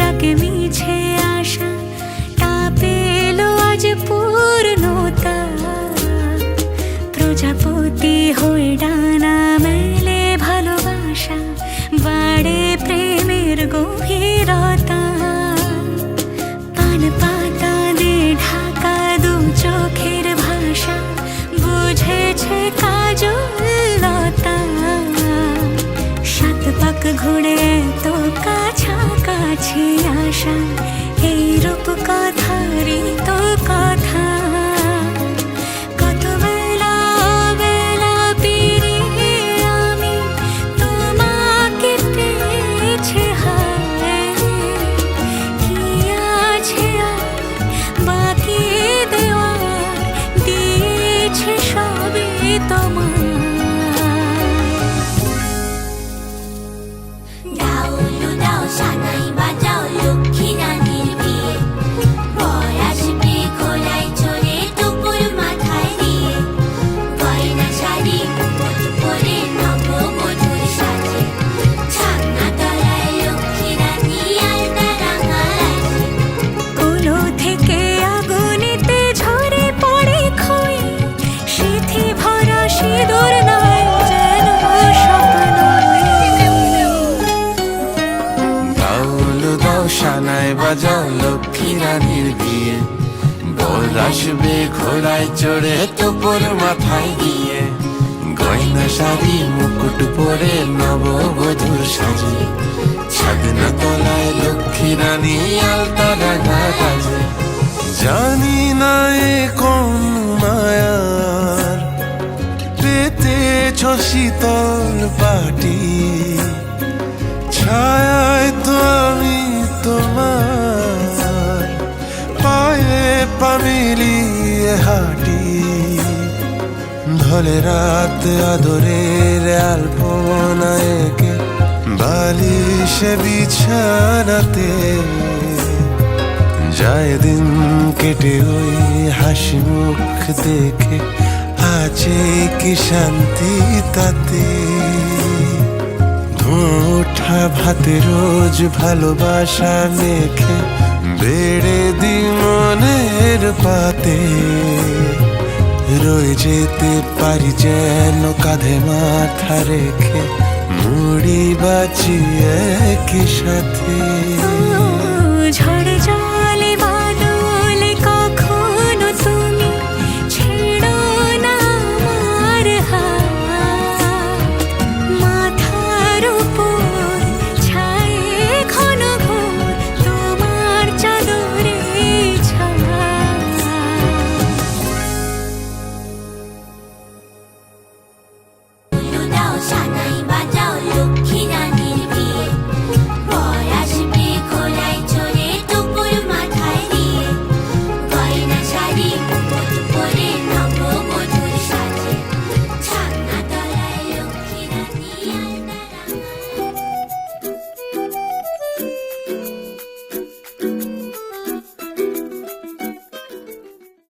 যাকে মিছে আশা তা পেল আজ পূর্ণতা। প্রজাপতি হয়ে ডানা মেলে ভালোবাসা, বাড়ে প্রেমের গভীরতা। পান পাতা ঢাকা চোখের ভাষা, বুঝেছে ঘুরে তো কাছাকাছি আসা এই রূপ কথারই তো কথা। কত রানীর বিয়ে বর আসবে ঘোড়ায় চড়ে তোপর মাথায় দিয়ে গয়না, শাড়ি, মুকুট পরে নববধূর সাজে। ছাদনা তলায় লক্ষ্মী রানী, আলতা রাঙা কাজে জানি না এ কোন মায়ার, পেতেছ শীতল পাটি। মিলিয়ে হাঁটি ধলে রাত আদরের আলপনা একে বালিশে বিছানাতে যায় দিন কেটে ওই হাসি মুখ দেখে আছে কি শান্তি তাতে ধোঁঠা ভাতে রোজ ভালোবাসা মেখে বেড়ে দি মনের পাতে রয়ে যেতে পারি যেন কাঁধে মাথা রেখে মুড়ি বাঁচিয়ে একই সাথে।